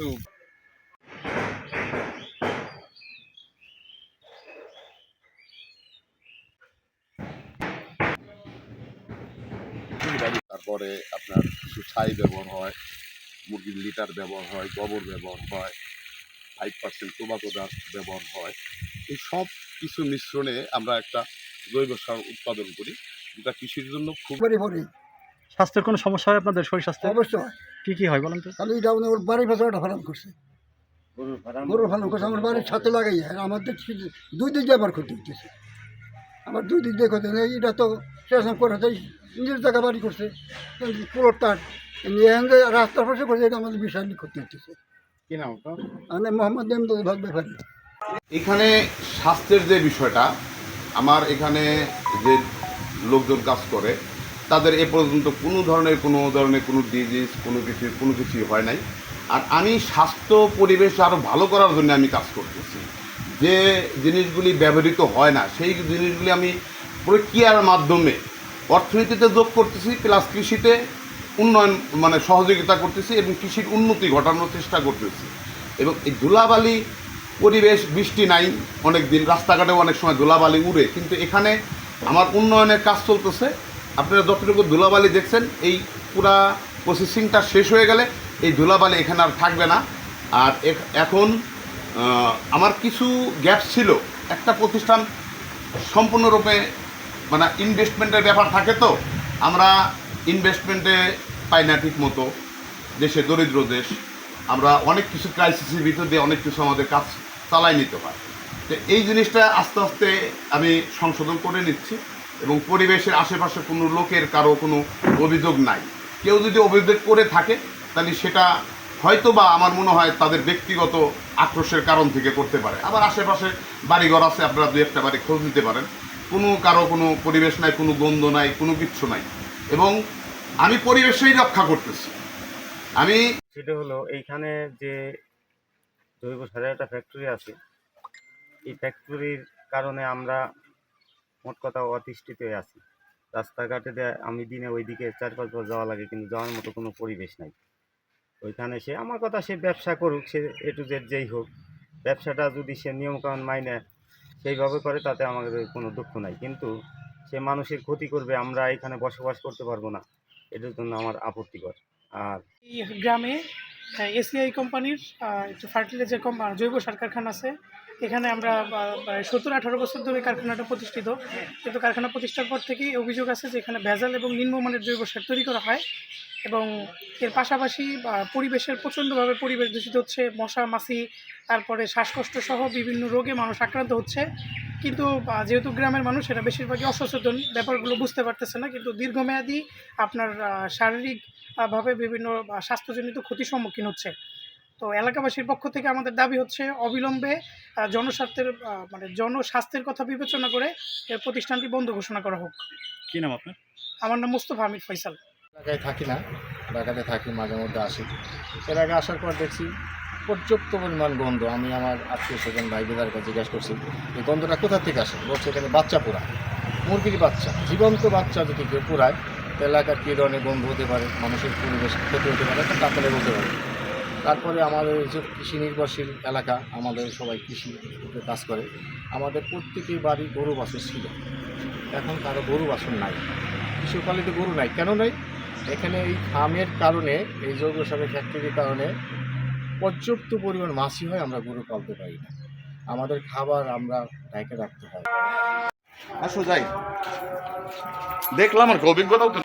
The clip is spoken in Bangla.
কিছু তারপরে আপনার কিছু ছাই ব্যবহার হয় মুরগির লিটার ব্যবহার হয় গোবর ব্যবহার হয় ফাইভ পার্সেন্ট টোবাকো ডাস্ট ব্যবহার হয়। এই সব কিছু মিশ্রণে আমরা একটা জৈব সার উৎপাদন করি যেটা কৃষির জন্য খুব স্বাস্থ্যের কোনো সমস্যা হয় আপনাদের শরীর স্বাস্থ্য? অবশ্যই কি কি হয় বলেন তো? তাহলে এটা মানে ওর বাড়ির পাশে একটা ফার্ম করছে। গরুর ফার্ম করছে আমার বাড়ির ছাতে লাগাই আর আমাদের দুই দিক দিয়ে আবার ক্ষতি হচ্ছে আমার দুই দিক দিয়ে ক্ষতি নেই। এটা তো সেরকম করে তাই নিজের জায়গা বাড়ি করছে। পুরো তার নিয়ে এখান থেকে রাস্তার পাশে করছে এটা আমাদের বিশাল ক্ষতি হচ্ছে কি নাম? আমি মোহাম্মদ এমদাদ ভাগ ব্যাপারী। এখানে স্বাস্থ্যের যে বিষয়টা আমার এখানে যে লোকজন কাজ করে তাদের এ পর্যন্ত কোনো ধরনের কোনো ধরনের কোনো ডিজিজ কোনো কিছু, কোনো কিছুই হয় নাই। আর আমি স্বাস্থ্য পরিবেশ আরও ভালো করার জন্য আমি কাজ করতেছি। যে জিনিসগুলি ব্যবহৃত হয় না, সেই জিনিসগুলি আমি প্রক্রিয়ার মাধ্যমে অর্থনীতিতে যোগ করতেছি প্লাস কৃষিতে উন্নয়ন মানে সহযোগিতা করতেছি এবং কৃষির উন্নতি ঘটানোর চেষ্টা করতেছি। এবং এই ধুলাবালি পরিবেশ, বৃষ্টি নাই অনেক দিন রাস্তাঘাটেও অনেক সময় ধুলাবালি উড়ে, কিন্তু এখানে আমার উন্নয়নের কাজ চলতেছে। আপনারা যতটুকু ধুলাবালি দেখছেন, এই পুরা প্রসেসিংটা শেষ হয়ে গেলে এই ধুলাবালি এখানে আর থাকবে না। আর এখন আমার কিছু গ্যাপ ছিল। একটা প্রতিষ্ঠান সম্পূর্ণরূপে মানে ইনভেস্টমেন্টের ব্যাপার থাকে তো, আমরা ইনভেস্টমেন্টে পাই না ঠিক মতো। দেশে দরিদ্র দেশ, আমরা অনেক কিছু ক্রাইসিসের ভিতর দিয়ে অনেক কিছু আমাদের কাজ চালাই নিতে হয়। তো এই জিনিসটা আস্তে আস্তে আমি সংশোধন করে নিচ্ছি। এবং পরিবেশের আশেপাশে কোনো লোকের কারও কোনো অভিযোগ নাই। কেউ যদি অভিযোগ করে থাকে, তাহলে সেটা হয়তো বা আমার মনে হয় তাদের ব্যক্তিগত আক্রোশের কারণ থেকে করতে পারে। আবার আশেপাশে বাড়িঘর আছে, আপনারা দু একটা বাড়ি খোঁজ নিতে পারেন। কোনো কারও কোনো পরিবেশ নাই, কোনো গন্ধ নাই, কোনো কিচ্ছু নাই। এবং আমি পরিবেশই রক্ষা করতেছি। আমি সেটা হলো, এইখানে যে জৈব সারের একটা ফ্যাক্টরি আছে, এই ফ্যাক্টরির কারণে আমরা মোট কথা অতিষ্ঠিত হয়ে আছি। রাস্তাঘাটে আমি দিনে ওইদিকে চার পাঁচবার যাওয়া লাগে, কিন্তু যাওয়ার মতো কোনো পরিবেশ নাই। ওইখানে সে আমার কথা সে ব্যবসা করুক, সে এ টু জেড যেই হোক, ব্যবসাটা যদি সে নিয়মকানুন মাইনে সেইভাবে করে, তাতে আমাদের কোনো দুঃখ নাই। কিন্তু সে মানুষের ক্ষতি করবে, আমরা এখানে বসবাস করতে পারব না। এটার জন্য আমার আপত্তিকর। আর গ্রামে এসিআই কোম্পানির ফার্টিলাইজার জৈব সার কারখানা আছে। এখানে আমরা সত্তর আঠারো বছর ধরে কারখানাটা প্রতিষ্ঠিত। কিন্তু কারখানা প্রতিষ্ঠার পর থেকেই অভিযোগ আছে যে এখানে ভেজাল এবং নিম্নমানের জৈব সার তৈরি করা হয় এবং এর পাশাপাশি পরিবেশের প্রচণ্ডভাবে পরিবেশ দূষিত হচ্ছে মশা মাছি তারপরে শ্বাসকষ্ট সহ বিভিন্ন রোগে মানুষ আক্রান্ত হচ্ছে। কিন্তু যেহেতু গ্রামের মানুষ এরা বেশিরভাগই অসচেতন ব্যাপারগুলো বুঝতে পারতেছে না। কিন্তু দীর্ঘমেয়াদী আপনার আহ, শারীরিক আহ, ভাবে বিভিন্ন স্বাস্থ্যজনিত ক্ষতির সম্মুখীন হচ্ছে। তো এলাকাবাসীর পক্ষ থেকে আমাদের দাবি হচ্ছে অবিলম্বে জনস্বার্থের মানে জনস্বাস্থ্যের কথা বিবেচনা করে এর প্রতিষ্ঠানটি বন্ধ ঘোষণা করা হোক। কি নাম আপনার? আমার নাম মুস্তফা হামিদ ফৈসাল ঢাকায় থাকি না ঢাকাতে থাকি মাঝে মধ্যে আসি। এর আগে আসার পর দেখছি পর্যাপ্ত পরিমাণ গন্ধ। আমি আমার আত্মীয় স্বজন ভাই বোনের কাছে জিজ্ঞাসা করছি এই গন্ধটা কোথা থেকে আসে? বলছে এখানে বাচ্চা পোড়া মুরগির বাচ্চা জীবন্ত বাচ্চা যদি কেউ পোড়ায় তো এলাকার কী ধরনের গন্ধ হতে পারে মানুষের পরিবেশ ক্ষতি হতে পারে তা তারপরে বলতে পারে। তারপরে আমাদের যে কৃষি নির্ভরশীল এলাকা, আমাদের সবাই কৃষি কাজ করে। আমাদের প্রত্যেকের বাড়ি গরু বাছুর ছিল। এখন কারও গরু বাছুর নাই। গ্রীষ্মকালে তো গরু নাই। কেন নাই? এখানে এই খামের কারণে, এই জৈব সারের ফ্যাক্টরির কারণে পর্যাপ্ত পরিমাণ মাছি হয়, আমরা গরু পালতে পারি না। আমাদের খাবার আমরা ঢেকে রাখতে হয়। আসো যাই। দেখলাম আর অভিজ্ঞতাও তো